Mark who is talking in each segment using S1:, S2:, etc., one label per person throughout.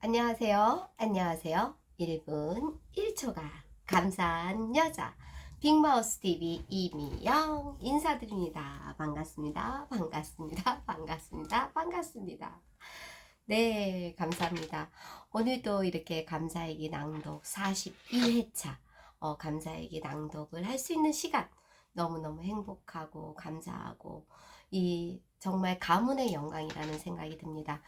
S1: 안녕하세요. 안녕하세요. 1분 1초가 감사한 여자 빅마우스 TV 이미영 인사드립니다. 반갑습니다. 반갑습니다. 반갑습니다. 반갑습니다. 네, 감사합니다. 오늘도 이렇게 감사일기 낭독 42회차 어, 감사일기 낭독을 할 수 있는 시간 너무너무 행복하고 감사하고 이 정말 가문의 영광이라는 생각이 듭니다.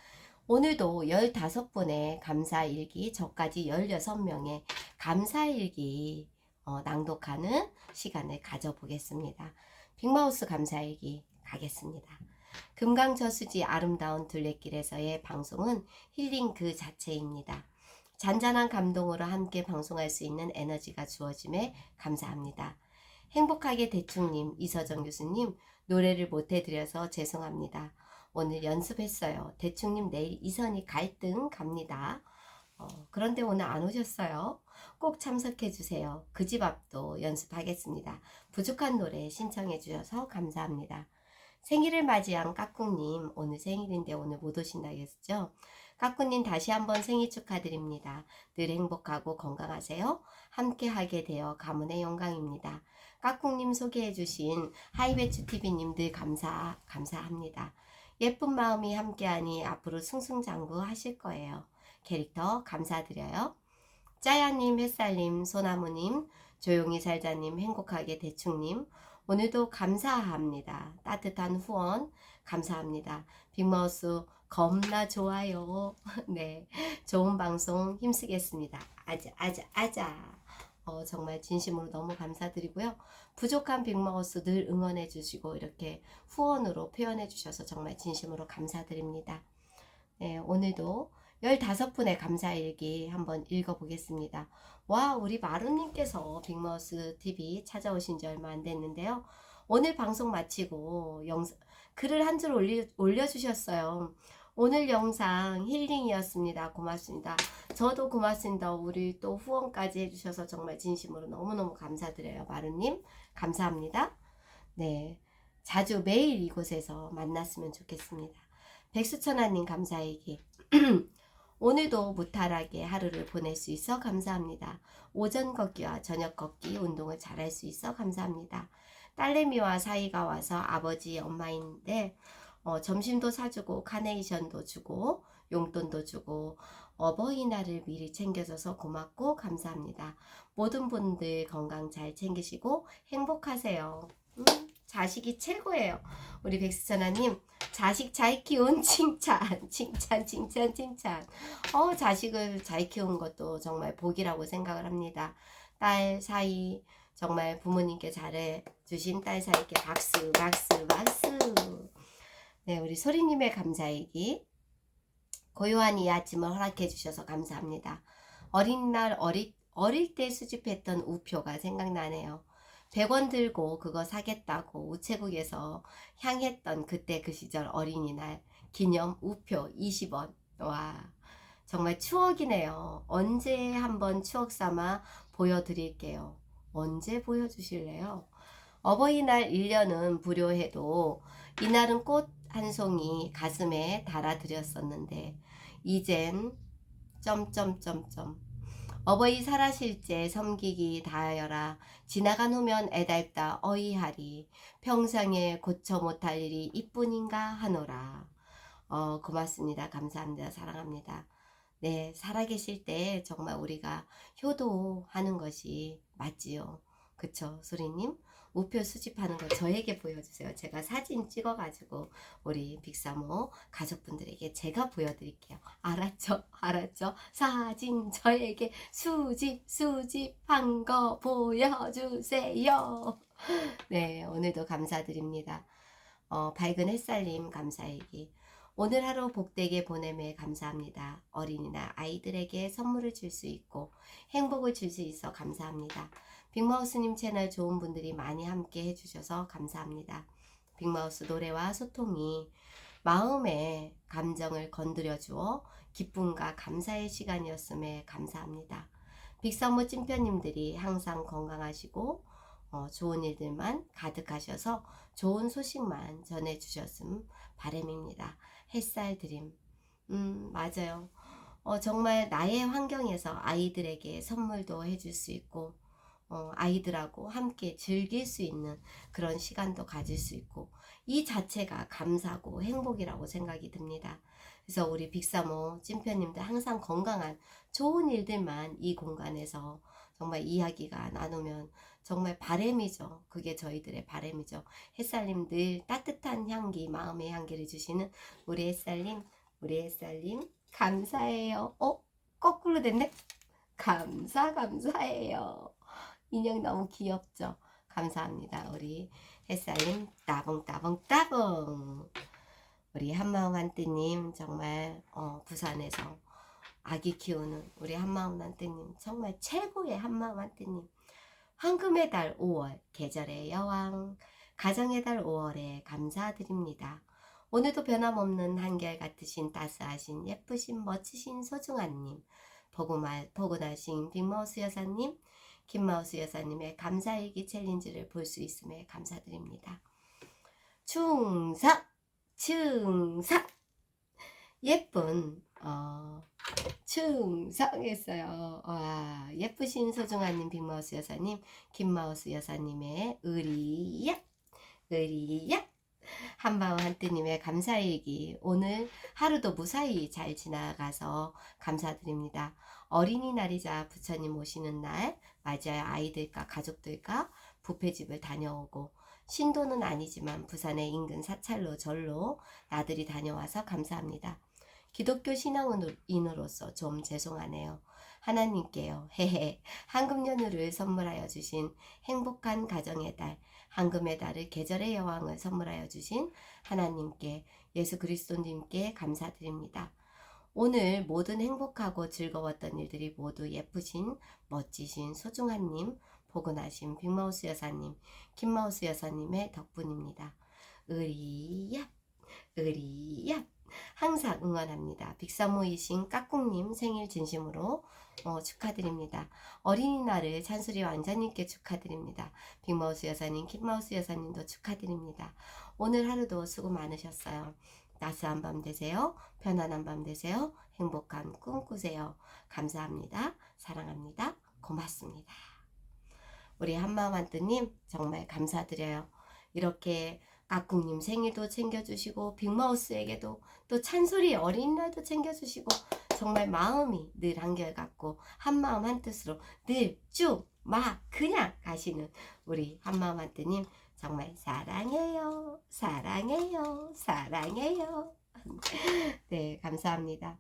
S1: 오늘도 15분의 감사일기, 저까지 16명의 감사일기 어, 낭독하는 시간을 가져보겠습니다. 빅마우스 감사일기 가겠습니다. 금강저수지 아름다운 둘레길에서의 방송은 힐링 그 자체입니다. 잔잔한 감동으로 함께 방송할 수 있는 에너지가 주어짐에 감사합니다. 행복하게 대충님, 이서정 교수님, 노래를 못해드려서 죄송합니다. 오늘 연습했어요. 대충님 내일 이선이 갈등 갑니다. 어, 그런데 오늘 안 오셨어요. 꼭 참석해 주세요. 그 집 앞도 연습하겠습니다. 부족한 노래 신청해 주셔서 감사합니다. 생일을 맞이한 까꿍님 오늘 생일인데 오늘 못 오신다 했죠? 까꿍님 다시 한번 생일 축하드립니다. 늘 행복하고 건강하세요. 함께 하게 되어 가문의 영광입니다. 까꿍님 소개해 주신 하이베츠 TV님 늘 감사 감사합니다. 예쁜 마음이 함께하니 앞으로 승승장구 하실 거예요. 캐릭터 감사드려요. 짜야님, 햇살님, 소나무님, 조용히 살자님, 행복하게 대충님, 오늘도 감사합니다. 따뜻한 후원 감사합니다. 빅마우스 겁나 좋아요. 네, 좋은 방송 힘쓰겠습니다. 아자, 아자, 아자. 어, 정말 진심으로 너무 감사드리고요. 부족한 빅마우스 늘 응원해 주시고 이렇게 후원으로 표현해 주셔서 정말 진심으로 감사드립니다. 네, 오늘도 15분의 감사일기 한번 읽어보겠습니다. 와, 우리 마루님께서 빅마우스 TV 찾아오신 지 얼마 안 됐는데요. 오늘 방송 마치고 영상, 글을 한 줄 올려주셨어요. 오늘 영상 힐링이었습니다. 고맙습니다. 저도 고맙습니다. 우리 또 후원까지 해주셔서 정말 진심으로 너무너무 감사드려요. 마루님, 감사합니다. 네. 자주 매일 이곳에서 만났으면 좋겠습니다. 백수천하님 감사얘기. 오늘도 무탈하게 하루를 보낼 수 있어 감사합니다. 오전 걷기와 저녁 걷기 운동을 잘할 수 있어 감사합니다. 딸내미와 사이가 와서 아버지 엄마인데 어, 점심도 사주고 카네이션도 주고 용돈도 주고 어버이날을 미리 챙겨줘서 고맙고 감사합니다. 모든 분들 건강 잘 챙기시고 행복하세요. 음, 자식이 최고예요. 우리 백수천아님 자식 잘 키운 칭찬 칭찬 칭찬 칭찬 어 자식을 잘 키운 것도 정말 복이라고 생각을 합니다. 딸 사이 정말 부모님께 잘해 주신 딸 사이께 박수 박수 박수 네 우리 소리님의 감사이기 고요한 이 아침을 허락해 주셔서 감사합니다. 어린 날 어릴, 어릴 때 수집했던 우표가 생각나네요. 100원 들고 그거 사겠다고 우체국에서 향했던 그때 그 시절 어린이날 기념 우표 20원. 와, 정말 추억이네요. 언제 한번 추억 삼아 보여드릴게요. 언제 보여주실래요? 어버이날 1년은 불효해도 이날은 꽃 한 송이 가슴에 달아드렸었는데 이젠 점점점점. 어버이 살아실제 섬기기 다하여라. 지나간 후면 애달다 어이하리. 평생에 고쳐 못할 일이 이뿐인가 하노라. 어 고맙습니다. 감사합니다. 사랑합니다. 네 살아계실 때 정말 우리가 효도하는 것이 맞지요. 그쵸 소리님 우표 수집하는 거 저에게 보여주세요. 제가 사진 찍어가지고 우리 빅사모 가족분들에게 제가 보여드릴게요. 알았죠? 알았죠? 사진 저에게 수집 수집한 거 보여주세요. 네 오늘도 감사드립니다. 어, 밝은 햇살님 감사얘기 오늘 하루 복되게 보냄에 감사합니다. 어린이나 아이들에게 선물을 줄 수 있고 행복을 줄 수 있어 감사합니다. 빅마우스님 채널 좋은 분들이 많이 함께 해주셔서 감사합니다. 빅마우스 노래와 소통이 마음의 감정을 건드려 주어 기쁨과 감사의 시간이었음에 감사합니다. 빅사모 찐편님들이 항상 건강하시고 어, 좋은 일들만 가득하셔서 좋은 소식만 전해주셨음 바람입니다. 햇살 드림. 음, 맞아요. 어, 정말 나의 환경에서 아이들에게 선물도 해줄 수 있고 어, 아이들하고 함께 즐길 수 있는 그런 시간도 가질 수 있고 이 자체가 감사고 행복이라고 생각이 듭니다. 그래서 우리 빅사모 찐표님들 항상 건강한 좋은 일들만 이 공간에서 정말 이야기가 나누면 정말 바램이죠. 그게 저희들의 바램이죠. 햇살님 늘 따뜻한 향기, 마음의 향기를 주시는 우리 햇살님, 우리 햇살님 감사해요. 어? 거꾸로 됐네? 감사 감사해요. 인형 너무 귀엽죠? 감사합니다. 우리 햇살님 따봉 따봉 따봉 우리 한마음 한뜨님 정말 어, 부산에서 아기 키우는 우리 한마음 한뜨님 정말 최고의 한마음 한뜨님 황금의 달 5월 계절의 여왕 가정의 달 5월에 감사드립니다. 오늘도 변함없는 한결같으신 따스하신 예쁘신 멋지신 소중한님 보고말 포근하신 빅마우스 여사님 김마우스 여사님의 감사일기 챌린지를 볼 수 있음에 감사드립니다. 충성 충성 예쁜 어, 충성했어요. 와 예쁘신 소중한님 빅마우스 여사님 김마우스 여사님의 의리야 의리야 한마음 한뜨님의 감사일기 오늘 하루도 무사히 잘 지나가서 감사드립니다. 어린이날이자 부처님 오시는 날 맞아요 아이들과 가족들과 부페집을 다녀오고 신도는 아니지만 부산의 인근 사찰로 절로 나들이 다녀와서 감사합니다. 기독교 신앙인으로서 좀 죄송하네요. 하나님께요. 헤헤. 황금 연휴를 선물하여 주신 행복한 가정의 달, 황금의 달을 계절의 여왕을 선물하여 주신 하나님께 예수 그리스도님께 감사드립니다. 오늘 모든 행복하고 즐거웠던 일들이 모두 예쁘신 멋지신 소중한님 포근하신 빅마우스 여사님 김마우스 여사님의 덕분입니다. 의리야 의리야 항상 응원합니다. 빅사모이신 까꿍님 생일 진심으로 어, 축하드립니다. 어린이날을 찬수리 왕자님께 축하드립니다. 빅마우스 여사님, 킴마우스 여사님도 축하드립니다. 오늘 하루도 수고 많으셨어요. 따스한 밤 되세요. 편안한 밤 되세요. 행복한 꿈 꾸세요. 감사합니다. 사랑합니다. 고맙습니다. 우리 한마음 한뜨님 정말 감사드려요. 이렇게 까꿍님 생일도 챙겨주시고 빅마우스에게도 또 찬소리 어린이날도 챙겨주시고 정말 마음이 늘 한결같고 한마음 한뜻으로 늘 쭉 막 그냥 가시는 우리 한마음 한뜨님 정말 사랑해요. 사랑해요. 사랑해요. 네 감사합니다.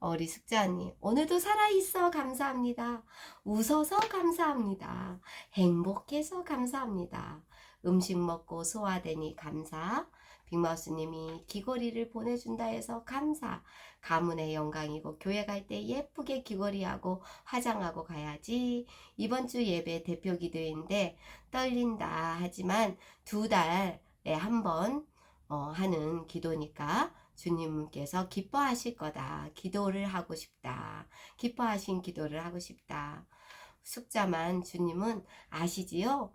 S1: 어, 우리 숙자 언니 오늘도 살아있어. 감사합니다. 웃어서 감사합니다. 행복해서 감사합니다. 음식 먹고 소화되니 감사. 빅마우스님이 귀걸이를 보내준다 해서 감사. 가문의 영광이고 교회 갈 때 예쁘게 귀걸이하고 화장하고 가야지. 이번 주 예배 대표 기도인데 떨린다 하지만 두 달에 한번 어, 하는 기도니까 주님께서 기뻐하실 거다. 기도를 하고 싶다. 기뻐하신 기도를 하고 싶다. 숙자만 주님은 아시지요?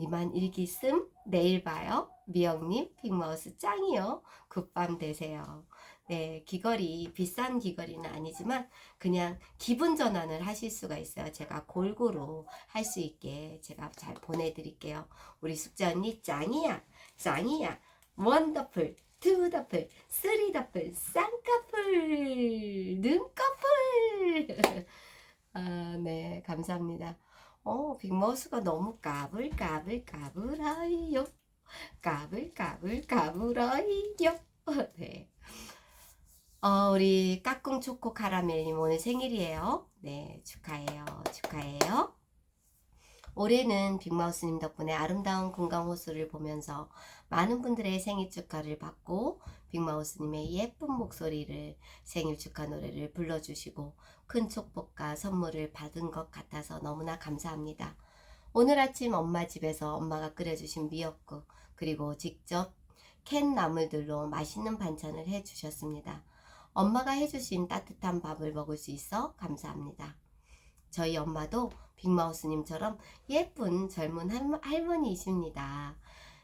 S1: 이만 일기 씀 내일 봐요. 미영님 빅마우스 짱이요. 굿밤 되세요. 네 귀걸이 비싼 귀걸이는 아니지만 그냥 기분 전환을 하실 수가 있어요. 제가 골고루 할 수 있게 제가 잘 보내드릴게요. 우리 숙자 언니 짱이야 짱이야 원더풀 투더풀 쓰리더풀 쌍꺼풀 눈꺼풀 아 네 감사합니다. 어, 빅마우스가 너무 까불까불 까불어요. 까불까불 까불어요. 네. 어, 우리 까꿍 초코 카라멜님 오늘 생일이에요. 네, 축하해요. 축하해요. 올해는 빅마우스님 덕분에 아름다운 금강 호수를 보면서 많은 분들의 생일 축하를 받고 빅마우스님의 예쁜 목소리를 생일 축하 노래를 불러주시고 큰 축복과 선물을 받은 것 같아서 너무나 감사합니다. 오늘 아침 엄마 집에서 엄마가 끓여주신 미역국 그리고 직접 캔 나물들로 맛있는 반찬을 해주셨습니다. 엄마가 해주신 따뜻한 밥을 먹을 수 있어 감사합니다. 저희 엄마도 빅마우스님처럼 예쁜 젊은 할머니이십니다.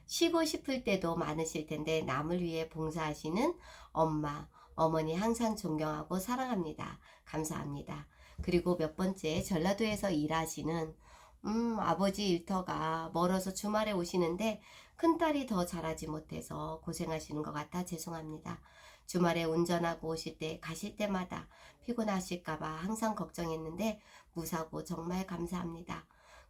S1: 쉬고 싶을 때도 많으실 텐데 남을 위해 봉사하시는 엄마, 어머니 항상 존경하고 사랑합니다. 감사합니다. 그리고 몇 번째 전라도에서 일하시는 음, 아버지 일터가 멀어서 주말에 오시는데 큰딸이 더 잘하지 못해서 고생하시는 것 같아 죄송합니다. 주말에 운전하고 오실 때 가실 때마다 피곤하실까봐 항상 걱정했는데 무사고 정말 감사합니다.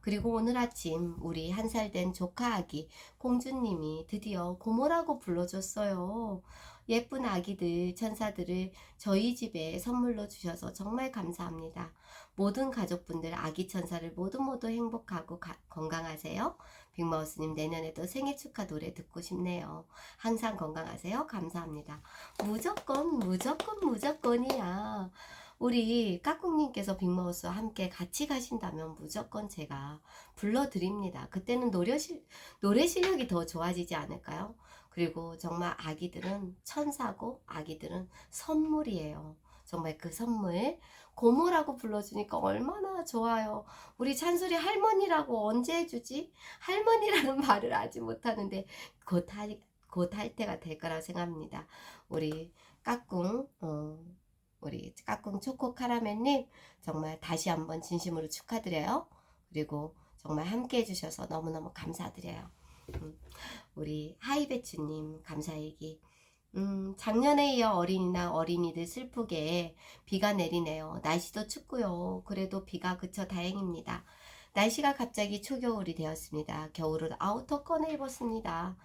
S1: 그리고 오늘 아침 우리 한 살 된 조카 아기 공주님이 드디어 고모라고 불러줬어요. 예쁜 아기들, 천사들을 저희 집에 선물로 주셔서 정말 감사합니다. 모든 가족분들 아기 천사를 모두 모두 행복하고 가- 건강하세요. 빅마우스님 내년에도 생일 축하 노래 듣고 싶네요. 항상 건강하세요. 감사합니다. 무조건 무조건 무조건이야. 우리 까꿍님께서 빅마우스와 함께 같이 가신다면 무조건 제가 불러드립니다. 그때는 노래, 실, 노래 실력이 더 좋아지지 않을까요? 그리고 정말 아기들은 천사고 아기들은 선물이에요. 정말 그 선물 고모라고 불러주니까 얼마나 좋아요. 우리 찬솔이 할머니라고 언제 해주지? 할머니라는 말을 아직 못하는데 곧 할, 곧할 때가 될 거라고 생각합니다. 우리 까꿍 어, 우리 까꿍 초코 카라멜님 정말 다시 한번 진심으로 축하드려요. 그리고 정말 함께 해주셔서 너무너무 감사드려요. 음, 우리 하이배추님 감사 얘기. 음, 작년에 이어 어린이나 어린이들 슬프게 비가 내리네요. 날씨도 춥고요. 그래도 비가 그쳐 다행입니다. 날씨가 갑자기 초겨울이 되었습니다. 겨울을 아우터 꺼내 입었습니다.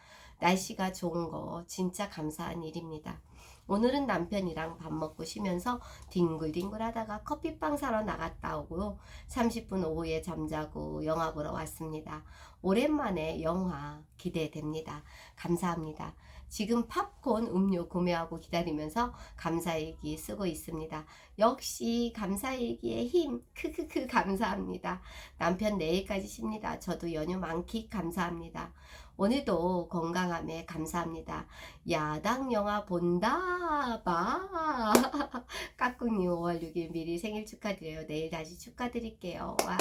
S1: 날씨가 좋은 거 진짜 감사한 일입니다. 오늘은 남편이랑 밥 먹고 쉬면서 뒹굴뒹굴 하다가 커피빵 사러 나갔다 오고 30분 오후에 잠자고 영화 보러 왔습니다. 오랜만에 영화 기대됩니다. 감사합니다. 지금 팝콘 음료 구매하고 기다리면서 감사일기 쓰고 있습니다. 역시 감사일기의 힘 크크크 감사합니다. 남편 내일까지 쉽니다. 저도 연휴 많기 감사합니다. 오늘도 건강함에 감사합니다. 야당 영화 본다 봐. 까꿍님 5월 6일 미리 생일 축하드려요. 내일 다시 축하드릴게요. 와.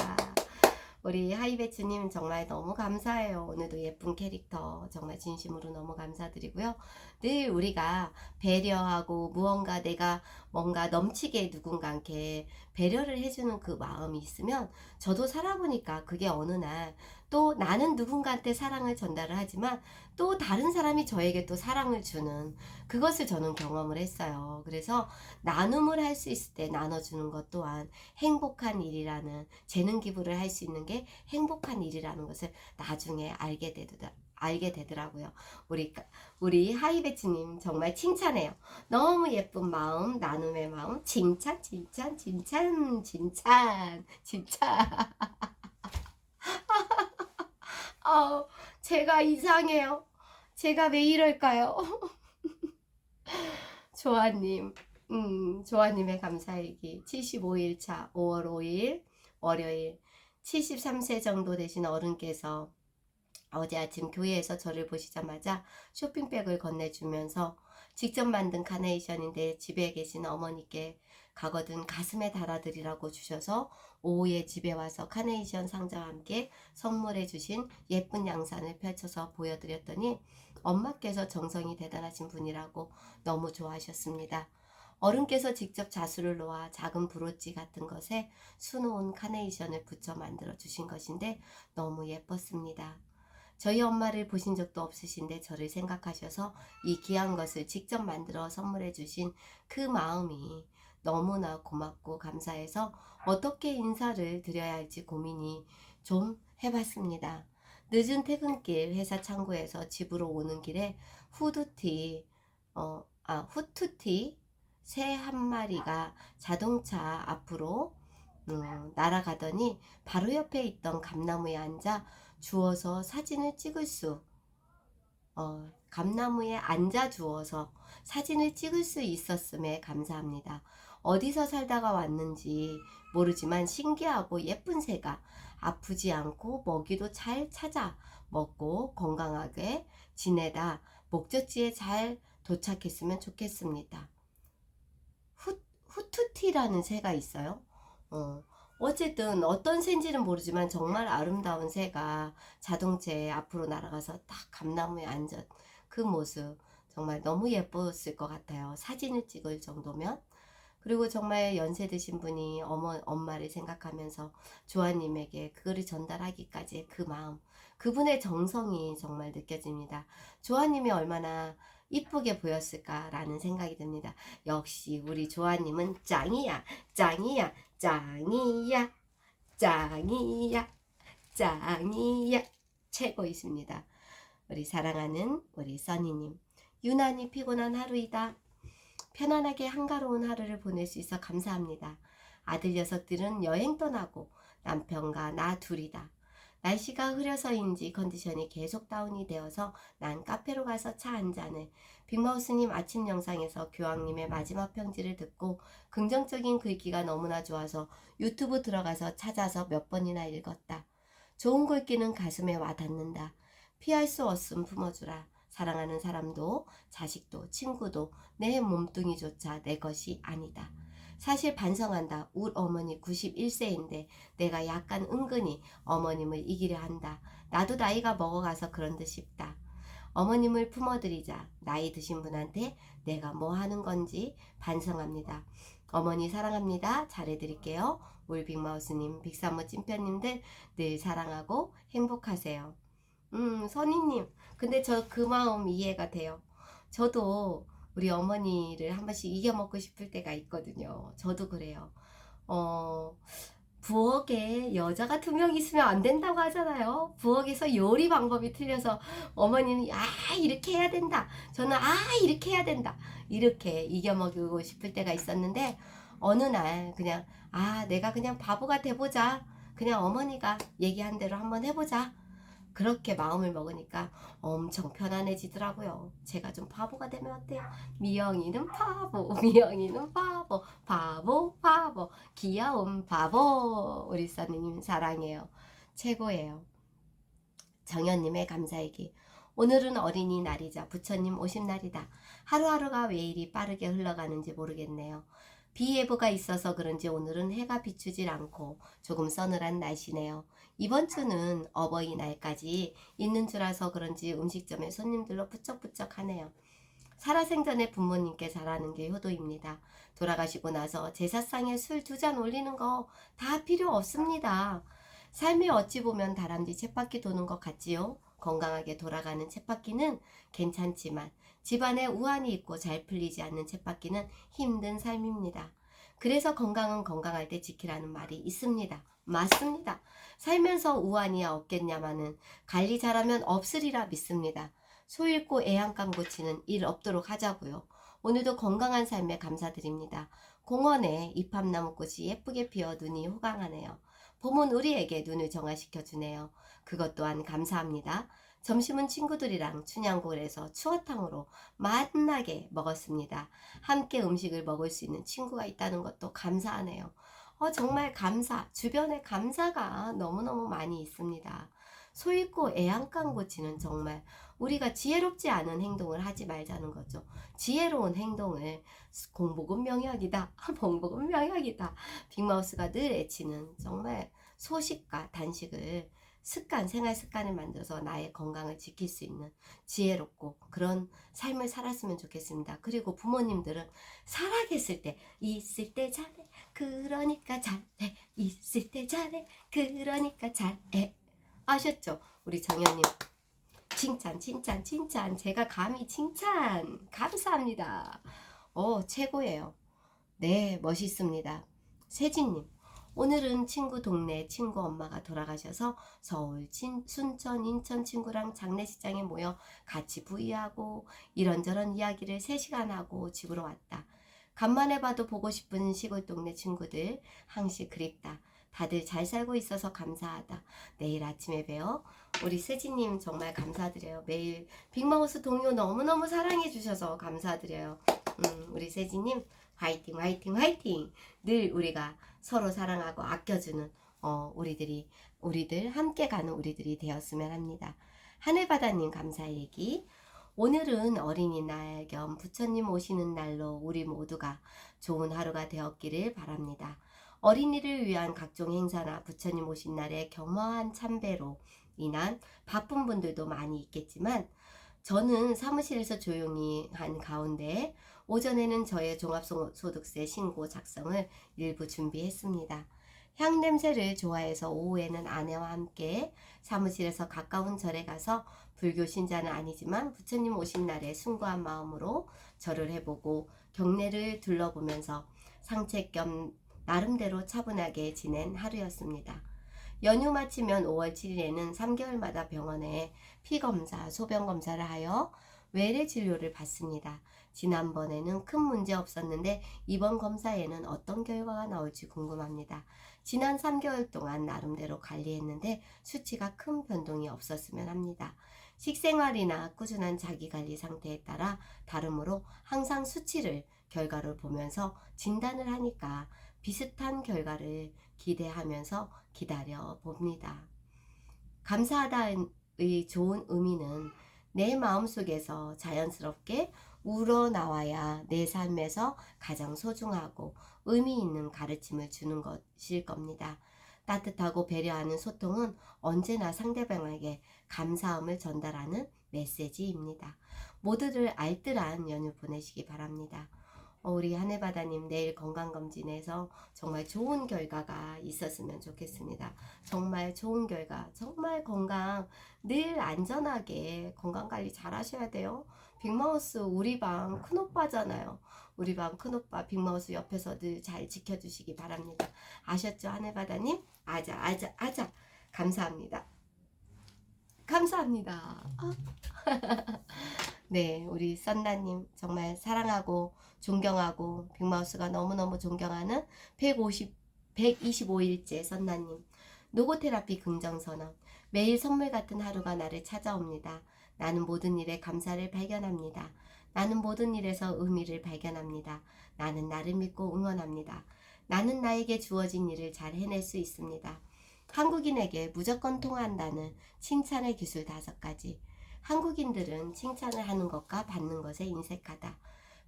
S1: 우리 하이베츠님 정말 너무 감사해요. 오늘도 예쁜 캐릭터 정말 진심으로 너무 감사드리고요. 늘 우리가 배려하고 무언가 내가 뭔가 넘치게 누군가께 배려를 해주는 그 마음이 있으면 저도 살아보니까 그게 어느 날 또 나는 누군가한테 사랑을 전달을 하지만 또 다른 사람이 저에게 또 사랑을 주는 그것을 저는 경험을 했어요. 그래서 나눔을 할 수 있을 때 나눠주는 것 또한 행복한 일이라는 재능 기부를 할 수 있는 게 행복한 일이라는 것을 나중에 알게 되더라. 알게 되더라고요. 우리 우리 하이베츠님 정말 칭찬해요. 너무 예쁜 마음, 나눔의 마음, 칭찬, 칭찬, 칭찬, 칭찬, 칭찬. 어, 제가 이상해요. 제가 왜 이럴까요? 조아님, 음, 조아님의 감사일기 75일차 5월 5일 월요일 73세 정도 되신 어른께서 어제 아침 교회에서 저를 보시자마자 쇼핑백을 건네주면서 직접 만든 카네이션인데 집에 계신 어머니께 가거든 가슴에 달아드리라고 주셔서 오후에 집에 와서 카네이션 상자와 함께 선물해 주신 예쁜 양산을 펼쳐서 보여드렸더니 엄마께서 정성이 대단하신 분이라고 너무 좋아하셨습니다. 어른께서 직접 자수를 놓아 작은 브로치 같은 것에 수놓은 카네이션을 붙여 만들어 주신 것인데 너무 예뻤습니다. 저희 엄마를 보신 적도 없으신데 저를 생각하셔서 이 귀한 것을 직접 만들어 선물해 주신 그 마음이 너무나 고맙고 감사해서 어떻게 인사를 드려야 할지 고민이 좀 해봤습니다. 늦은 퇴근길 회사 창고에서 집으로 오는 길에 후드티, 어, 아, 후투티 새 한 마리가 자동차 앞으로 음, 날아가더니 바로 옆에 있던 감나무에 앉아 주워서 사진을 찍을 수, 어, 감나무에 앉아 주워서 사진을 찍을 수 있었음에 감사합니다. 어디서 살다가 왔는지 모르지만 신기하고 예쁜 새가 아프지 않고 먹이도 잘 찾아 먹고 건강하게 지내다 목적지에 잘 도착했으면 좋겠습니다. 후, 후투티라는 새가 있어요. 어, 어쨌든 어떤 새인지는 모르지만 정말 아름다운 새가 자동차에 앞으로 날아가서 딱 감나무에 앉은 그 모습 정말 너무 예뻤을 것 같아요. 사진을 찍을 정도면. 그리고 정말 연세 드신 분이 어머, 엄마를 생각하면서 조아님에게 그거를 전달하기까지의 그 마음, 그분의 정성이 정말 느껴집니다. 조아님이 얼마나 이쁘게 보였을까라는 생각이 듭니다. 역시 우리 조아님은 짱이야, 짱이야, 짱이야, 짱이야, 짱이야. 최고이십니다. 우리 사랑하는 우리 써니님. 유난히 피곤한 하루이다. 편안하게 한가로운 하루를 보낼 수 있어 감사합니다. 아들 녀석들은 여행 떠나고 남편과 나 둘이다. 날씨가 흐려서인지 컨디션이 계속 다운이 되어서 난 카페로 가서 차 한 잔을 빅마우스님 아침 영상에서 교황님의 마지막 편지를 듣고 긍정적인 글귀가 너무나 좋아서 유튜브 들어가서 찾아서 몇 번이나 읽었다. 좋은 글귀는 가슴에 와닿는다. 피할 수 없음 품어주라. 사랑하는 사람도 자식도 친구도 내 몸뚱이조차 내 것이 아니다. 사실 반성한다. 울 어머니 91세인데 내가 약간 은근히 어머님을 이기려 한다. 나도 나이가 먹어가서 그런 듯 싶다. 어머님을 품어드리자. 나이 드신 분한테 내가 뭐 하는 건지 반성합니다. 어머니 사랑합니다. 잘해드릴게요. 울 빅마우스님, 빅사모 찐편님들 늘 사랑하고 행복하세요. 음, 선희님. 근데 저 그 마음 이해가 돼요. 저도 우리 어머니를 한 번씩 이겨먹고 싶을 때가 있거든요. 저도 그래요. 어, 부엌에 여자가 두 명 있으면 안 된다고 하잖아요. 부엌에서 요리 방법이 틀려서 어머니는 아, 이렇게 해야 된다. 저는 아, 이렇게 해야 된다. 이렇게 이겨먹고 싶을 때가 있었는데, 어느 날 그냥, 아, 내가 그냥 바보가 돼보자. 그냥 어머니가 얘기한 대로 한번 해보자. 그렇게 마음을 먹으니까 엄청 편안해지더라고요. 제가 좀 바보가 되면 어때요? 미영이는 바보, 미영이는 바보, 바보, 바보, 귀여운 바보. 우리 써니님 사랑해요. 최고예요. 정현님의 감사얘기. 오늘은 어린이날이자 부처님 오신 날이다. 하루하루가 왜 이리 빠르게 흘러가는지 모르겠네요. 비 예보가 있어서 그런지 오늘은 해가 비추질 않고 조금 서늘한 날씨네요. 이번 주는 어버이날까지 있는 줄 아서 그런지 음식점에 손님들로 부쩍부쩍 하네요. 살아생전에 부모님께 잘하는 게 효도입니다. 돌아가시고 나서 제사상에 술 두 잔 올리는 거 다 필요 없습니다. 삶이 어찌 보면 다람쥐 쳇바퀴 도는 것 같지요? 건강하게 돌아가는 쳇바퀴는 괜찮지만 집안에 우환이 있고 잘 풀리지 않는 쳇바퀴는 힘든 삶입니다. 그래서 건강은 건강할 때 지키라는 말이 있습니다. 맞습니다. 살면서 우환이야 없겠냐마는 관리 잘하면 없으리라 믿습니다. 소 잃고 애양간 고치는 일 없도록 하자고요. 오늘도 건강한 삶에 감사드립니다. 공원에 이팝나무 꽃이 예쁘게 피어 눈이 호강하네요. 봄은 우리에게 눈을 정화시켜 주네요. 그것 또한 감사합니다. 점심은 친구들이랑 춘향골에서 추어탕으로 맛나게 먹었습니다. 함께 음식을 먹을 수 있는 친구가 있다는 것도 감사하네요. 어, 정말 감사, 주변에 감사가 너무너무 많이 있습니다. 소 잃고 애양간 고치는 정말 우리가 지혜롭지 않은 행동을 하지 말자는 거죠. 지혜로운 행동을 공복은 명약이다. 봉복은 명약이다. 빅마우스가 늘 애치는 정말 소식과 단식을 습관, 생활 습관을 만들어서 나의 건강을 지킬 수 있는 지혜롭고 그런 삶을 살았으면 좋겠습니다. 그리고 부모님들은 살아계실 때, 있을 때 잘해, 그러니까 잘해, 있을 때 잘해, 그러니까 잘해. 아셨죠? 우리 정현님. 칭찬, 칭찬, 칭찬. 제가 감히 칭찬. 감사합니다. 어, 최고예요. 네, 멋있습니다. 세진님. 오늘은 친구 동네 친구 엄마가 돌아가셔서 서울, 친, 순천, 인천 친구랑 장례식장에 모여 같이 부위하고 이런저런 이야기를 3시간 하고 집으로 왔다. 간만에 봐도 보고 싶은 시골 동네 친구들 항시 그립다. 다들 잘 살고 있어서 감사하다. 내일 아침에 봬요. 우리 세진님 정말 감사드려요. 매일 빅마우스 동요 너무너무 사랑해 주셔서 감사드려요. 음, 우리 세진님 화이팅 화이팅 화이팅 늘 우리가 서로 사랑하고 아껴주는 어, 우리들이 우리들 함께 가는 우리들이 되었으면 합니다. 하늘바다님 감사 얘기 오늘은 어린이날 겸 부처님 오시는 날로 우리 모두가 좋은 하루가 되었기를 바랍니다. 어린이를 위한 각종 행사나 부처님 오신 날의 겸허한 참배로 인한 바쁜 분들도 많이 있겠지만 저는 사무실에서 조용히 한 가운데 오전에는 저의 종합소득세 신고 작성을 일부 준비했습니다. 향 냄새를 좋아해서 오후에는 아내와 함께 사무실에서 가까운 절에 가서 불교 신자는 아니지만 부처님 오신 날에 숭고한 마음으로 절을 해보고 경례를 둘러보면서 상책 겸 나름대로 차분하게 지낸 하루였습니다. 연휴 마치면 5월 7일에는 3개월마다 병원에 피검사, 소변검사를 하여 외래 진료를 받습니다. 지난번에는 큰 문제 없었는데 이번 검사에는 어떤 결과가 나올지 궁금합니다. 지난 3개월 동안 나름대로 관리했는데 수치가 큰 변동이 없었으면 합니다. 식생활이나 꾸준한 자기관리 상태에 따라 다르므로 항상 수치를 결과를 보면서 진단을 하니까 비슷한 결과를 기대하면서 기다려 봅니다. 감사하다의 좋은 의미는 내 마음속에서 자연스럽게 우러나와야 내 삶에서 가장 소중하고 의미 있는 가르침을 주는 것일 겁니다. 따뜻하고 배려하는 소통은 언제나 상대방에게 감사함을 전달하는 메시지입니다. 모두들 알뜰한 연휴 보내시기 바랍니다. 어, 우리 하늘바다님 내일 건강검진에서 정말 좋은 결과가 있었으면 좋겠습니다. 정말 좋은 결과, 정말 건강, 늘 안전하게 건강관리 잘 하셔야 돼요. 빅마우스 우리 방 큰오빠잖아요. 우리 방 큰오빠 빅마우스 옆에서 늘 잘 지켜주시기 바랍니다. 아셨죠? 하늘바다님? 아자, 아자, 아자. 감사합니다. 감사합니다. 아. 네, 우리 썬나님 정말 사랑하고 존경하고 빅마우스가 너무너무 존경하는 150, 125일째 썬나님. 노고테라피 긍정선언. 매일 선물 같은 하루가 나를 찾아옵니다. 나는 모든 일에 감사를 발견합니다. 나는 모든 일에서 의미를 발견합니다. 나는 나를 믿고 응원합니다. 나는 나에게 주어진 일을 잘 해낼 수 있습니다. 한국인에게 무조건 통한다는 칭찬의 기술 다섯 가지. 한국인들은 칭찬을 하는 것과 받는 것에 인색하다.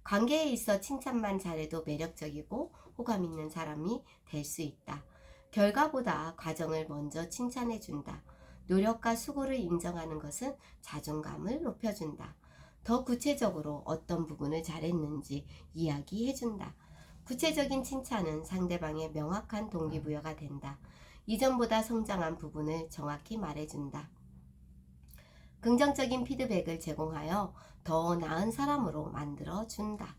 S1: 관계에 있어 칭찬만 잘해도 매력적이고 호감 있는 사람이 될 수 있다. 결과보다 과정을 먼저 칭찬해 준다. 노력과 수고를 인정하는 것은 자존감을 높여준다. 더 구체적으로 어떤 부분을 잘했는지 이야기해 준다. 구체적인 칭찬은 상대방의 명확한 동기부여가 된다. 이전보다 성장한 부분을 정확히 말해준다. 긍정적인 피드백을 제공하여 더 나은 사람으로 만들어 준다.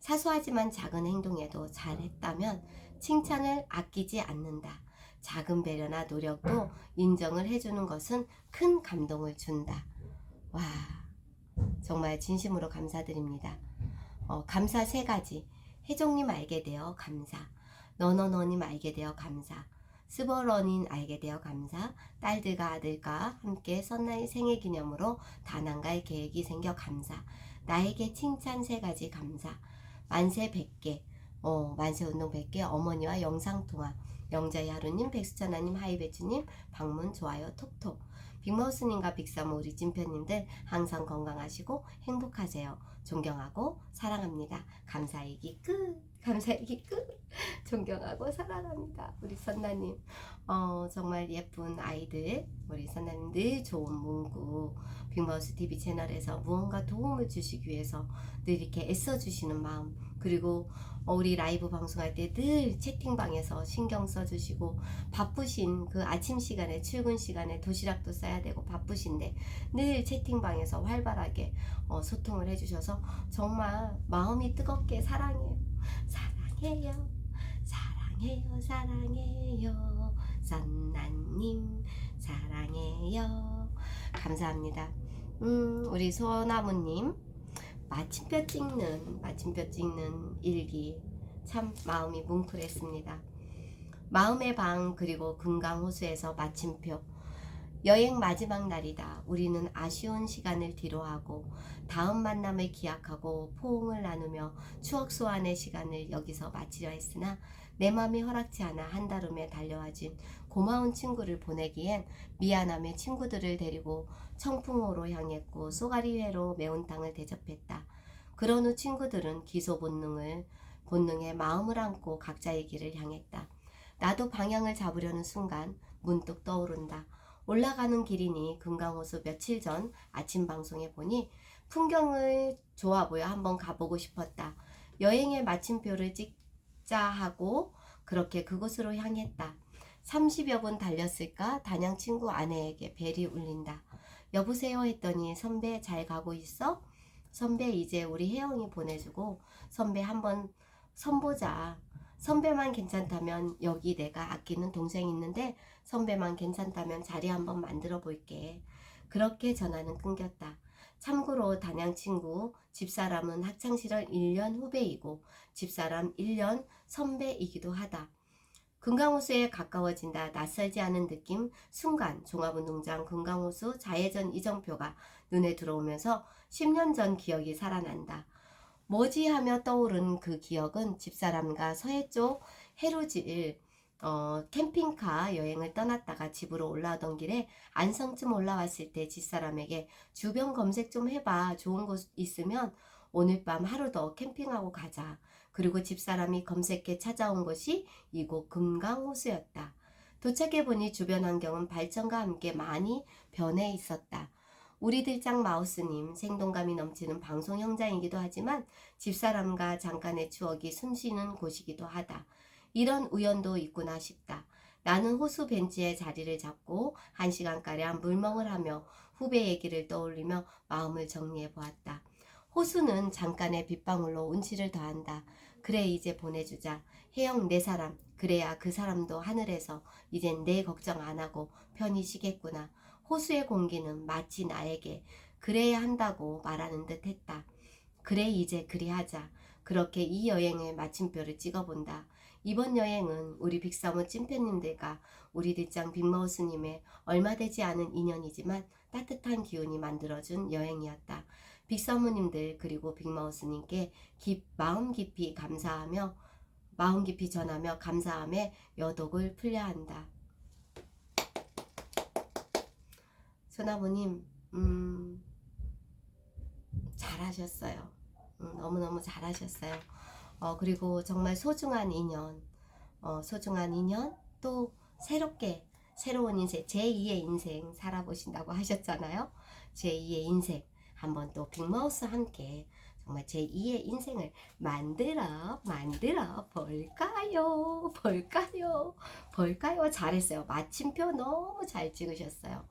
S1: 사소하지만 작은 행동에도 잘했다면 칭찬을 아끼지 않는다. 작은 배려나 노력도 인정을 해주는 것은 큰 감동을 준다. 와, 정말 진심으로 감사드립니다. 어, 감사 세 가지. 혜종님 알게 되어 감사. 너너너님 알게 되어 감사. 스버런인 알게 되어 감사. 딸들과 아들과 함께 썬나의 생일 기념으로 다낭갈 계획이 생겨 감사. 나에게 칭찬 세 가지 감사. 만세 100개. 어, 만세 운동 100개. 어머니와 영상통화. 영자의 하루님, 백수천하님, 하이배추님, 방문, 좋아요, 톡톡. 빅마우스님과 빅사모 우리 찐편님들 항상 건강하시고 행복하세요. 존경하고 사랑합니다. 감사이기 끝. 감사이기 끝. 존경하고 사랑합니다. 우리 선나님. 어, 정말 예쁜 아이들. 우리 선나님 늘 좋은 문구. 빅마우스 TV 채널에서 무언가 도움을 주시기 위해서 늘 이렇게 애써주시는 마음. 그리고 어, 우리 라이브 방송할 때 늘 채팅방에서 신경 써주시고 바쁘신 그 아침 시간에 출근 시간에 도시락도 싸야 되고 바쁘신데 늘 채팅방에서 활발하게 어, 소통을 해주셔서 정말 마음이 뜨겁게 사랑해요. 사랑해요. 사랑해요. 사랑해요. 썬나님 사랑해요. 감사합니다. 음, 우리 소나무님 마침표 찍는 마침표 찍는 일기 참 마음이 뭉클했습니다. 마음의 방 그리고 금강호수에서 마침표 여행 마지막 날이다. 우리는 아쉬운 시간을 뒤로하고 다음 만남을 기약하고 포옹을 나누며 추억 소환의 시간을 여기서 마치려 했으나 내 맘이 허락지 않아 한달 음에 달려와진 고마운 친구를 보내기엔 미안함에 친구들을 데리고 청풍호로 향했고 쏘가리회로 매운탕을 대접했다. 그런 후 친구들은 기소 본능을 본능에 마음을 안고 각자의 길을 향했다. 나도 방향을 잡으려는 순간 문득 떠오른다. 올라가는 길이니 금강호수 며칠 전 아침 방송에 보니 풍경을 좋아 보여 한번 가보고 싶었다. 여행의 마침표를 찍 자 하고 그렇게 그곳으로 향했다. 30여 분 달렸을까 단양 친구 아내에게 벨이 울린다. 여보세요 했더니 선배 잘 가고 있어? 선배 이제 우리 혜영이 보내주고 선배 한번 선보자. 선배만 괜찮다면 여기 내가 아끼는 동생 있는데 선배만 괜찮다면 자리 한번 만들어 볼게. 그렇게 전화는 끊겼다. 참고로 단양 친구 집사람은 학창시절 1년 후배이고 집사람 1년 선배이기도 하다. 금강호수에 가까워진다 낯설지 않은 느낌 순간 종합운동장 금강호수 자해전 이정표가 눈에 들어오면서 10년 전 기억이 살아난다. 뭐지 하며 떠오른 그 기억은 집사람과 서해 쪽 해루질 어, 캠핑카 여행을 떠났다가 집으로 올라오던 길에 안성쯤 올라왔을 때 집사람에게 주변 검색 좀 해봐 좋은 곳 있으면 오늘 밤 하루 더 캠핑하고 가자. 그리고 집사람이 검색해 찾아온 곳이 이곳 금강호수였다. 도착해보니 주변 환경은 발전과 함께 많이 변해 있었다. 우리들 짱 마우스님 생동감이 넘치는 방송 현장이기도 하지만 집사람과 잠깐의 추억이 숨쉬는 곳이기도 하다. 이런 우연도 있구나 싶다. 나는 호수 벤치에 자리를 잡고 한 시간가량 물멍을 하며 후배 얘기를 떠올리며 마음을 정리해 보았다. 호수는 잠깐의 빗방울로 운치를 더한다. 그래 이제 보내주자. 혜영 내 사람. 그래야 그 사람도 하늘에서 이젠 내 걱정 안 하고 편히 쉬겠구나. 호수의 공기는 마치 나에게 그래야 한다고 말하는 듯 했다. 그래 이제 그리하자. 그렇게 이 여행의 마침표를 찍어본다. 이번 여행은 우리 빅사모 찐팬님들과 우리 들장 빅마우스님의 얼마 되지 않은 인연이지만 따뜻한 기운이 만들어준 여행이었다. 빅사모님들 그리고 빅마우스님께 깊, 마음 깊이 감사하며 마음 깊이 전하며 감사함에 여독을 풀려 한다. 소나무님, 음, 잘하셨어요. 음, 너무너무 잘하셨어요. 어, 그리고 정말 소중한 인연, 어, 소중한 인연, 또 새롭게, 새로운 인생, 제2의 인생 살아보신다고 하셨잖아요. 제2의 인생. 한번 또 빅마우스 함께 정말 제2의 인생을 만들어 만들어 볼까요? 볼까요? 볼까요? 잘했어요. 마침표 너무 잘 찍으셨어요.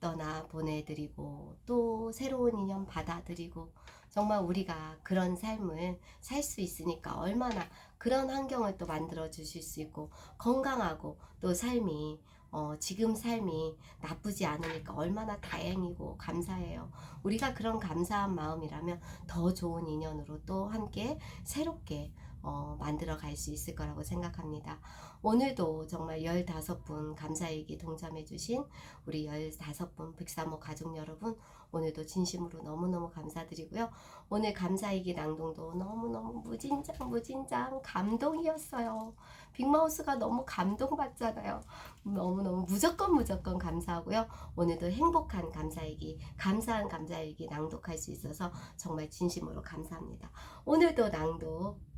S1: 떠나 보내드리고 또 새로운 인연 받아들이고 정말 우리가 그런 삶을 살 수 있으니까 얼마나 그런 환경을 또 만들어 주실 수 있고 건강하고 또 삶이 어, 지금 삶이 나쁘지 않으니까 얼마나 다행이고 감사해요. 우리가 그런 감사한 마음이라면 더 좋은 인연으로 또 함께 새롭게 어, 만들어 갈 수 있을 거라고 생각합니다. 오늘도 정말 15분 감사일기 동참해주신 우리 15분 백사모 가족 여러분, 오늘도 진심으로 너무너무 감사드리고요. 오늘 감사일기 낭동도 너무너무 무진장, 무진장 감동이었어요. 빅마우스가 너무 감동받잖아요. 너무너무 무조건 무조건 감사하고요. 오늘도 행복한 감사일기, 감사한 감사일기 낭독할 수 있어서 정말 진심으로 감사합니다. 오늘도 낭독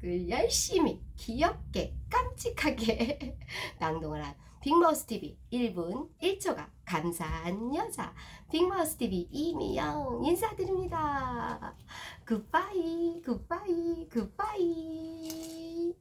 S1: 그 열심히 귀엽게 깜찍하게 낭동을 한 빅마우스 TV 1분 1초가 감사한 여자 빅마우스 TV 이미영 인사드립니다. 굿바이 굿바이 굿바이